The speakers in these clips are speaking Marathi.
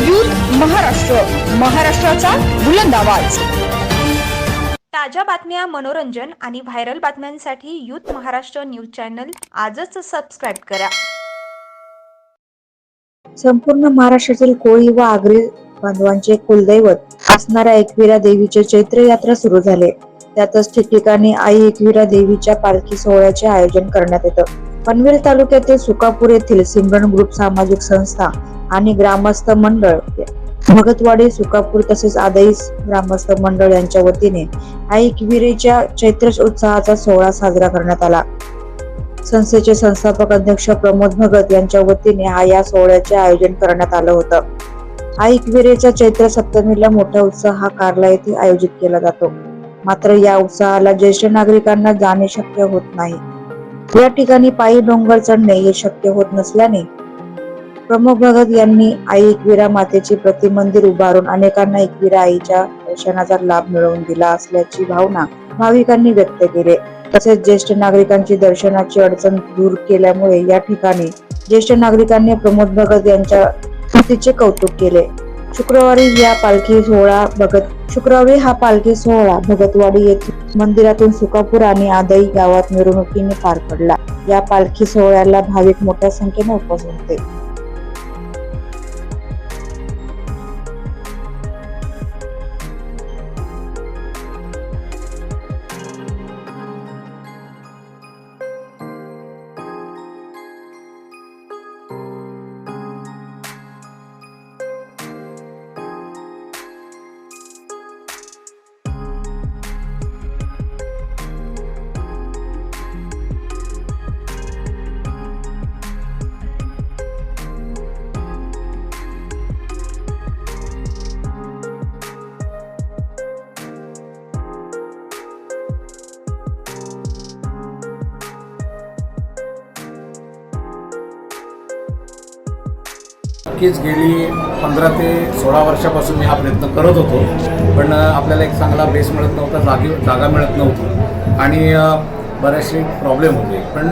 यूथ महाराष्ट्र. महाराष्ट्राचा बुलंद आवाज. ताज्या बातम्या मनोरंजन आणि व्हायरल बातम्यांसाठी यूथ महाराष्ट्र न्यूज चॅनल आजच सबस्क्राईब करा. संपूर्ण महाराष्ट्रातील कोळी व आगरी बांधवांचे कुलदैवत असणाऱ्या एकविरा देवीचे चैत्र यात्रा सुरू झाले. त्यातच ठिकठिकाणी आई एकविरा देवीच्या पालखी सोहळ्याचे आयोजन करण्यात येतं. पनवेल तालुक्यातील सुकापूर येथील सिमरन ग्रुप सामाजिक संस्था आणि ग्रामस्थ मंडळ. भगतवाडी सुकापूर तसेच आदईस ग्रामस्थ मंडळ यांच्या वतीने आई एकविरेच्या चैत्र उत्साहाचा सोहळा साजरा करण्यात आला. संस्थेचे संस्थापक अध्यक्ष प्रमोद भगत यांच्या वतीने हा या सोहळ्याचे आयोजन करण्यात आलं होतं. आई एकविरेच्या चैत्र सप्तमीला मोठा उत्साह हा कार्ला येथे आयोजित केला जातो. मात्र या उत्साहाला ज्येष्ठ नागरिकांना जाणे शक्य होत नाही. या ठिकाणी पायी डोंगर चढणे हे शक्य होत नसल्याने प्रमुख भगत यांनी आई एकविरा मातेची प्रतिमंदिर उभारून अनेकांना एकविरा आईच्या दर्शनाचा लाभ मिळवून दिला असल्याची भावना भाविकांनी व्यक्त केली. तसेच ज्येष्ठ नागरिकांची दर्शनाची अडचण दूर केल्यामुळे या ठिकाणी ज्येष्ठ नागरिकांनी प्रमोद भगत यांच्या कृतीचे कौतुक केले. शुक्रवारी या पालखी सोहळा भगत शुक्रवारी हा पालखी सोहळा भगतवाडी येथील मंदिरातून सुकापूर आणि आदई गावात मिरवणुकीने पार पडला. या पालखी सोहळ्याला भाविक मोठ्या संख्येने उपस्थित होते. नक्कीच गेली पंधरा ते सोळा वर्षापासून मी हा प्रयत्न करत होतो. पण आपल्याला एक चांगला बेस मिळत नव्हता जागी जागा मिळत नव्हती. आणि बऱ्याचशे बरेचसे प्रॉब्लेम होते. पण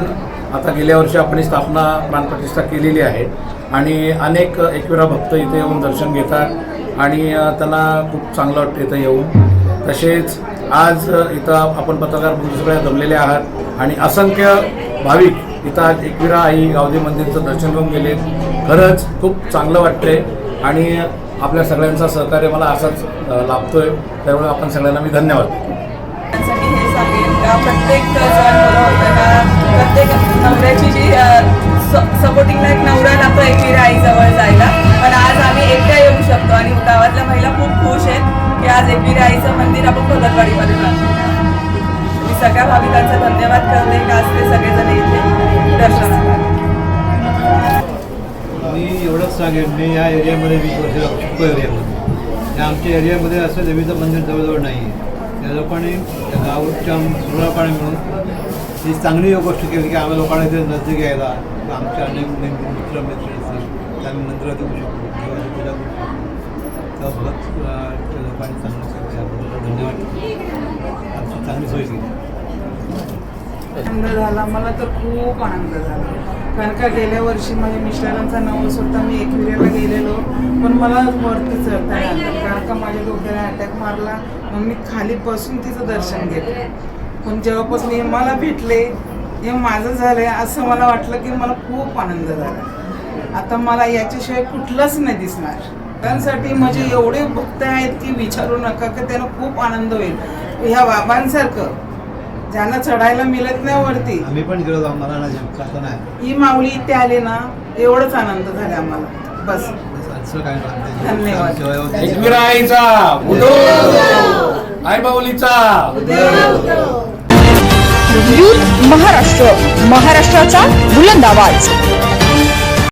आता गेल्या वर्षी आपण स्थापना प्राणप्रतिष्ठा केलेली आहे. आणि अनेक एकविरा भक्त इथे येऊन दर्शन घेतात. आणि त्यांना खूप चांगलं वाटतं इथं येऊन. तसेच आज इथं आपण पत्रकार बंधू सगळे जमलेले आहात. आणि असंख्य भाविक इथं आज एकविरा आई गावदेवी मंदिरचं दर्शन घेऊन गेले खरंच खूप चांगलं वाटतंय आणि आपल्या सगळ्यांचा सहकार्य मला असाच लाभतोय. त्यामुळे आपण सगळ्यांना मी धन्यवाद सांगेन का प्रत्येक का प्रत्येक नवऱ्याची जी सपोर्टिंगला एक नवरा लागतो एकविरा आईजवळ जायला. पण आज आम्ही एकट्या येऊ शकतो आणि गावातल्या महिला खूप खुश आहेत की आज एकविरा आईचं मंदिर आपण भगतवाडीमध्ये बांधलं मी सगळ्या भाविकांचा धन्यवाद करते आज ते सगळेजण इथे दर्शनाला मी एवढंच सांगेन मी या एरियामध्ये वीस वर्ष राहू एरियामध्ये. या आमच्या एरियामध्ये असं देवीचं मंदिर जवळजवळ नाही आहे त्या लोकांनी त्या गावच्या सुरापाने मिळून ही चांगली गोष्ट केली की आम्ही लोकांना इथे नजदीक यायला आमच्या अनेक मित्र मित्र असतील त्या आम्ही मंदिरात येऊ शकतो देवाची पूजा करू शकतो. तेव्हा भक्त त्या लोकांनी चांगलं याबद्दल धन्यवाद. आमची चांगली सोय केली. आनंद झाला. मला तर खूप आनंद झाला. कारण का गेल्या वर्षी म्हणजे माझ्या मिस्टरांचा नवस होता मी एकविऱ्याला गेलेलो पण मला वरती चढता आलं. कारण का माझ्या डोक्याला अटॅक मारला मग मी खाली बसून तिचं दर्शन घेतलं. पण जेव्हापासून हे मला भेटले हे माझं झालंय असं मला वाटलं की मला खूप आनंद झाला. आता मला याच्याशिवाय कुठलंच नाही दिसणार. त्यांसाठी म्हणजे एवढे भक्त आहेत की विचारू नका की त्यांना खूप आनंद होईल. ह्या बाबांसारखं ज्यांना चढायला मिळत नाही वरती. आम्ही पण गेलो नाही ही माऊली इथे आले ना एवढंच आनंद झाला आम्हाला. बस. असं काय नाही. धन्यवाद. सेवा उदो! महाराष्ट्र महाराष्ट्राचा बुलंद आवाज.